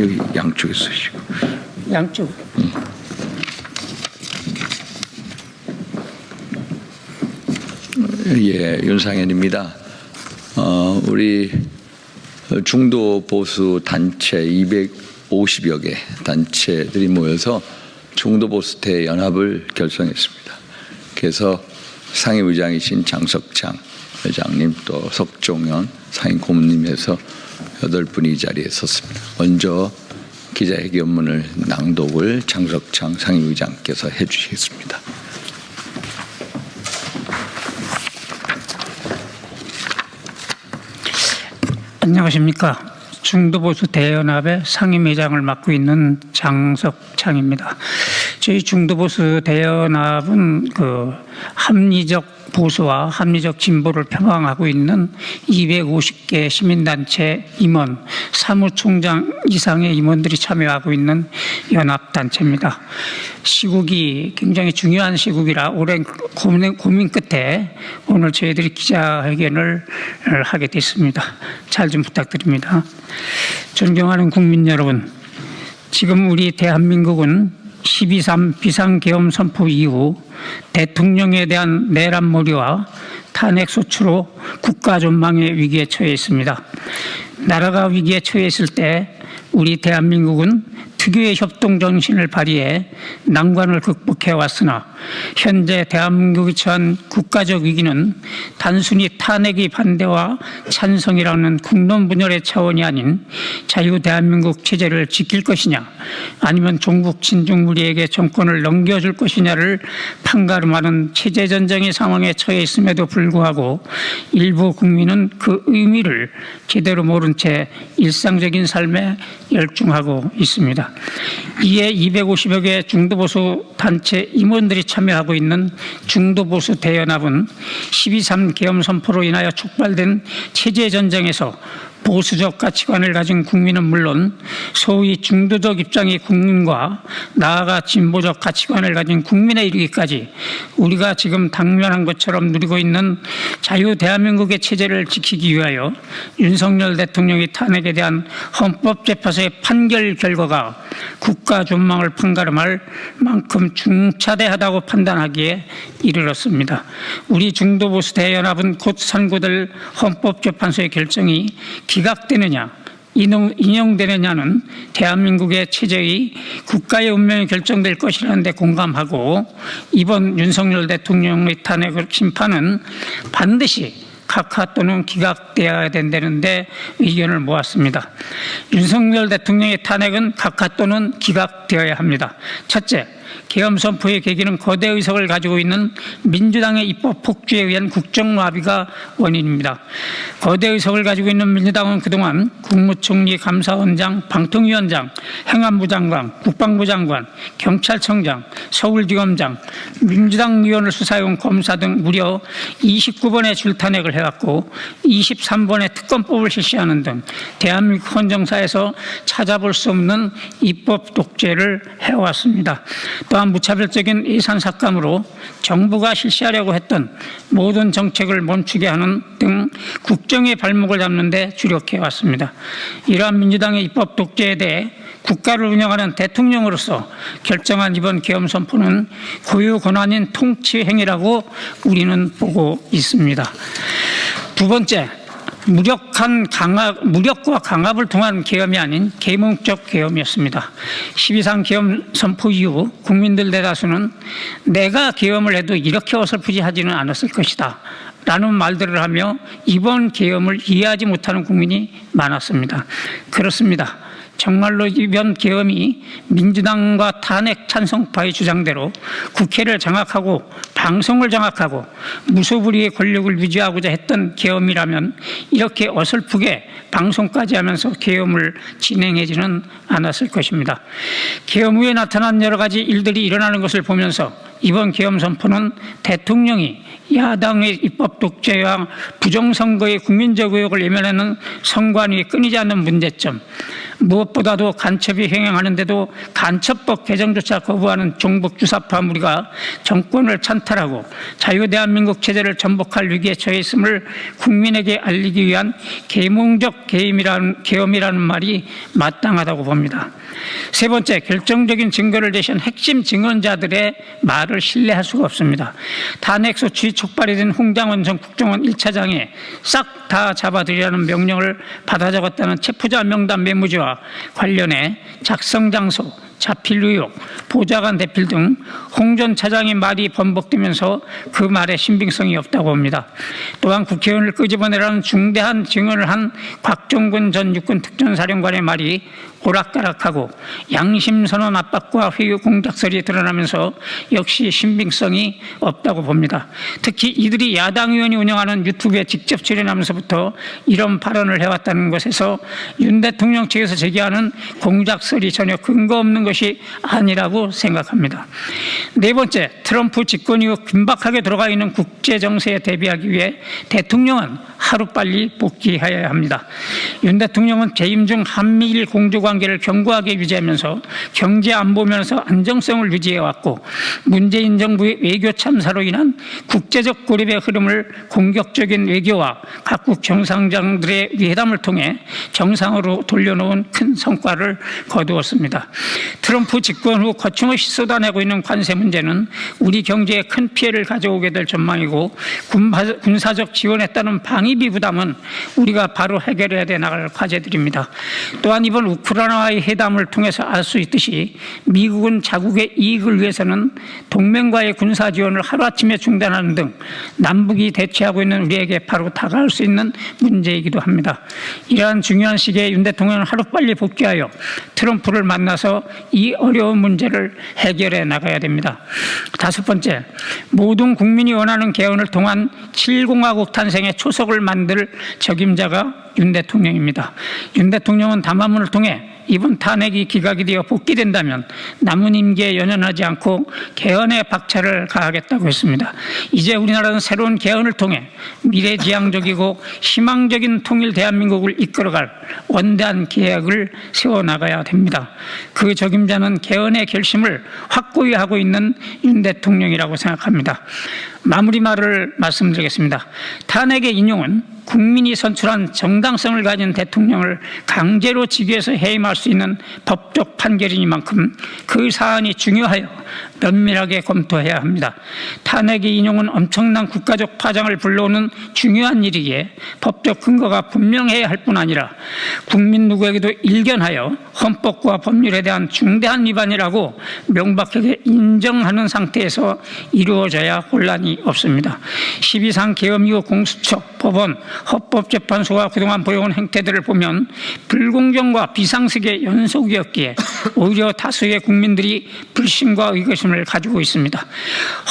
여기 양쪽에 쓰시고. 양쪽. 예, 윤상현입니다. 어, 우리 중도 보수 단체 250여 개 단체들이 모여서 중도 보수 대 연합을 결성했습니다. 그래서 상임의장이신 장석창 회장님 또 석종현 상임 고문님에서 여덟 분이 이 자리에 섰습니다. 먼저 기자회견문을 낭독을 장석창 상임의장께서 해주시겠습니다. 안녕하십니까. 중도보수 대연합의 상임회장을 맡고 있는 장석창입니다. 저희 중도보수 대연합은 그 합리적 보수와 합리적 진보를 표방하고 있는 250개 시민단체 임원, 사무총장 이상의 임원들이 참여하고 있는 연합단체입니다. 시국이 굉장히 중요한 시국이라 오랜 고민, 고민 끝에 오늘 저희들이 기자회견을 하게 됐습니다. 잘 좀 부탁드립니다. 존경하는 국민 여러분, 지금 우리 대한민국은 12.3 비상계엄 선포 이후 대통령에 대한 내란 몰이와 탄핵 소추로 국가 전망의 위기에 처해 있습니다. 나라가 위기에 처해 있을 때 우리 대한민국은 특유의 협동 정신을 발휘해 난관을 극복해 왔으나 현재 대한민국이 처한 국가적 위기는 단순히 탄핵의 반대와 찬성이라는 국론 분열의 차원이 아닌 자유 대한민국 체제를 지킬 것이냐 아니면 종북 친중 무리에게 정권을 넘겨줄 것이냐를 판가름하는 체제 전쟁의 상황에 처해 있음에도 불구하고 일부 국민은 그 의미를 제대로 모른 채 일상적인 삶에 열중하고 있습니다. 이에 250여 개 중도보수 단체 임원들이 참여하고 있는 중도보수 대연합은 12.3 계엄 선포로 인하여 촉발된 체제 전쟁에서 보수적 가치관을 가진 국민은 물론 소위 중도적 입장의 국민과 나아가 진보적 가치관을 가진 국민에 이르기까지 우리가 지금 당면한 것처럼 누리고 있는 자유 대한민국의 체제를 지키기 위하여 윤석열 대통령의 탄핵에 대한 헌법재판소의 판결 결과가 국가 존망을 판가름할 만큼 중차대하다고 판단하기에 이르렀습니다. 우리 중도보수 대연합은 곧 선고될 헌법재판소의 결정이 기각되느냐 인용, 인용 되느냐는 대한민국의 체제의 국가의 운명이 결정될 것이라는데 공감하고 이번 윤석열 대통령의 탄핵 심판은 반드시 각하 또는 기각되어야 된다는데 의견을 모았습니다. 윤석열 대통령의 탄핵은 각하 또는 기각되어야 합니다. 첫째, 계엄 선포의 계기는 거대 의석을 가지고 있는 민주당의 입법 폭주에 의한 국정마비가 원인입니다. 거대 의석을 가지고 있는 민주당은 그동안 국무총리, 감사원장, 방통위원장, 행안부 장관, 국방부 장관, 경찰청장, 서울지검장, 민주당 의원을 수사해온 검사 등 무려 29번의 줄탄핵을 해왔고 23번의 특검법을 실시하는 등 대한민국 헌정사에서 찾아볼 수 없는 입법 독재를 해왔습니다. 또한 무차별적인 이산 삭감으로 정부가 실시하려고 했던 모든 정책을 멈추게 하는 등 국정의 발목을 잡는 데 주력해 왔습니다. 이러한 민주당의 입법 독재에 대해 국가를 운영하는 대통령으로서 결정한 이번 계엄 선포는 고유 권한인 통치 행위라고 우리는 보고 있습니다. 두 번째, 무력한 강압, 무력과 강압을 통한 계엄이 아닌 계몽적 계엄이었습니다. 12.3 계엄 선포 이후 국민들 대다수는 내가 계엄을 해도 이렇게 어설프지 하지는 않았을 것이다. 라는 말들을 하며 이번 계엄을 이해하지 못하는 국민이 많았습니다. 그렇습니다. 정말로 이번 계엄이 민주당과 탄핵 찬성파의 주장대로 국회를 장악하고 방송을 장악하고 무소불위의 권력을 유지하고자 했던 계엄이라면 이렇게 어설프게 방송까지 하면서 계엄을 진행하지는 않았을 것입니다. 계엄 후에 나타난 여러 가지 일들이 일어나는 것을 보면서 이번 계엄 선포는 대통령이 야당의 입법 독재와 부정선거의 국민적 의혹을 예면하는 선관위 끊이지 않는 문제점, 무엇보다도 간첩이 횡행하는데도 간첩법 개정조차 거부하는 종북 주사 파 무리가 정권을 찬탈하고 자유대한민국 체제를 전복할 위기에 처해 있음을 국민에게 알리기 위한 계몽적 계엄이라는, 계엄이라는 말이 마땅하다고 봅니다. 세 번째, 결정적인 증거를 제시한 핵심 증언자들의 말을 신뢰할 수가 없습니다. 탄핵 소추 촉발이 된 홍장원 전 국정원 1차장에 싹 다 잡아들이라는 명령을 받아 적었다는 체포자 명단 메모지와 관련해 작성 장소, 자필 의혹, 보좌관 대필 등 홍 전 차장의 말이 번복되면서 그 말에 신빙성이 없다고 봅니다. 또한 국회의원을 끄집어내라는 중대한 증언을 한 곽종근 전 육군 특전사령관의 말이 오락가락하고 양심선언 압박과 회유 공작설이 드러나면서 역시 신빙성이 없다고 봅니다. 특히 이들이 야당 의원이 운영하는 유튜브에 직접 출연하면서부터 이런 발언을 해왔다는 것에서 윤 대통령 측에서 제기하는 공작설이 전혀 근거 없는 것이 아니라고 생각합니다. 네 번째, 트럼프 집권 이후 긴박하게 들어가 있는 국제 정세에 대비하기 위해 대통령은 하루빨리 복귀해야 합니다. 윤 대통령은 재임 중 한미일 공조 관계를 견고하게 유지하면서 경제 안보면서 안정성을 유지해 왔고 문재인 정부의 외교 참사로 인한 국제적 고립의 흐름을 공격적인 외교와 각국 정상장들의 회담을 통해 정상으로 돌려놓은 큰 성과를 거두었습니다. 트럼프 집권 후 거침없이 쏟아내고 있는 관세 문제는 우리 경제에 큰 피해를 가져오게 될 전망이고 군사- 군사적 따른 방위비 부담은 우리가 바로 해결해야 돼 나갈 과제들입니다. 또한 이번 우크라 이나와의 회담을 통해서 알 수 있듯이 미국은 자국의 이익을 위해서는 동맹과의 군사 지원을 하루아침에 중단하는 등 남북이 대치하고 있는 우리에게 바로 다가올 수 있는 문제이기도 합니다. 이러한 중요한 시기에 윤 대통령은 하루빨리 복귀하여 트럼프를 만나서 이 어려운 문제를 해결해 나가야 됩니다. 다섯 번째, 모든 국민이 원하는 개헌을 통한 7공화국 탄생의 초석을 만들 적임자가 윤 대통령입니다. 윤 대통령은 담화문을 통해 이번 탄핵이 기각이 되어 복귀된다면 남은 임기에 연연하지 않고 개헌의 박차를 가하겠다고 했습니다. 이제 우리나라는 새로운 개헌을 통해 미래지향적이고 희망적인 통일 대한민국을 이끌어갈 원대한 계획을 세워나가야 됩니다. 그 적임자는 개헌의 결심을 확고히 하고 있는 윤 대통령이라고 생각합니다. 마무리 말을 말씀드리겠습니다. 탄핵의 인용은 국민이 선출한 정당성을 가진 대통령을 강제로 직위에서 해임할 수 있는 법적 판결이니만큼 그 사안이 중요하여 면밀하게 검토해야 합니다. 탄핵의 인용은 엄청난 국가적 파장을 불러오는 중요한 일이기에 법적 근거가 분명해야 할 뿐 아니라 국민 누구에게도 일견하여 헌법과 법률에 대한 중대한 위반이라고 명백하게 인정하는 상태에서 이루어져야 혼란이 없습니다. 12상 계엄 이후 공수처, 법원, 헌법재판소가 그동안 보여온 행태들을 보면 불공정과 비상식의 연속이었기에 오히려 다수의 국민들이 불신과 의구심 을 가지고 있습니다.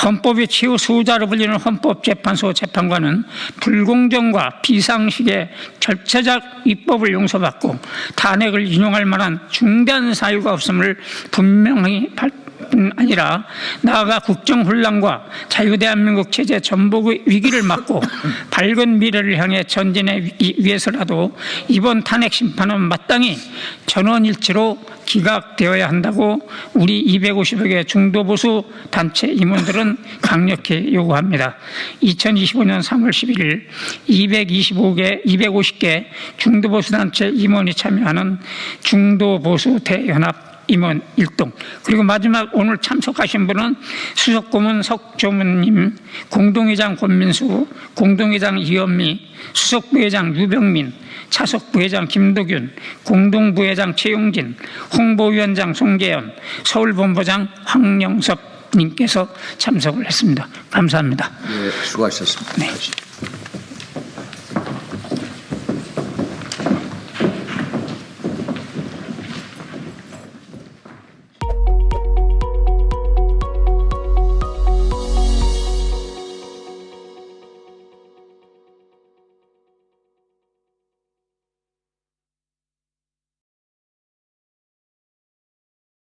헌법의 최후 수호자로 불리는 헌법재판소 재판관은 불공정과 비상식의 절차적 입법을 용서받고 탄핵을 인용할 만한 중대한 사유가 없음을 분명히 발 뿐 아니라 나아가 국정 혼란과 자유대한민국 체제 전복의 위기를 막고 밝은 미래를 향해 전진하기 위해서라도 이번 탄핵 심판은 마땅히 전원일치로 기각되어야 한다고 우리 250여 개 중도보수 단체 임원들은 강력히 요구합니다. 2025년 3월 11일 225개, 250개 중도보수 단체 임원이 참여하는 중도보수 대연합 임원 일동 그리고 마지막 오늘 참석하신 분은 수석고문 석조문님, 공동회장 권민수, 공동회장 이현미, 수석부회장 유병민, 차석부회장 김도균, 공동부회장 최용진, 홍보위원장 송계현, 서울본부장 황영섭 님께서 참석을 했습니다. 감사합니다. 네, 수고하셨습니다. 네.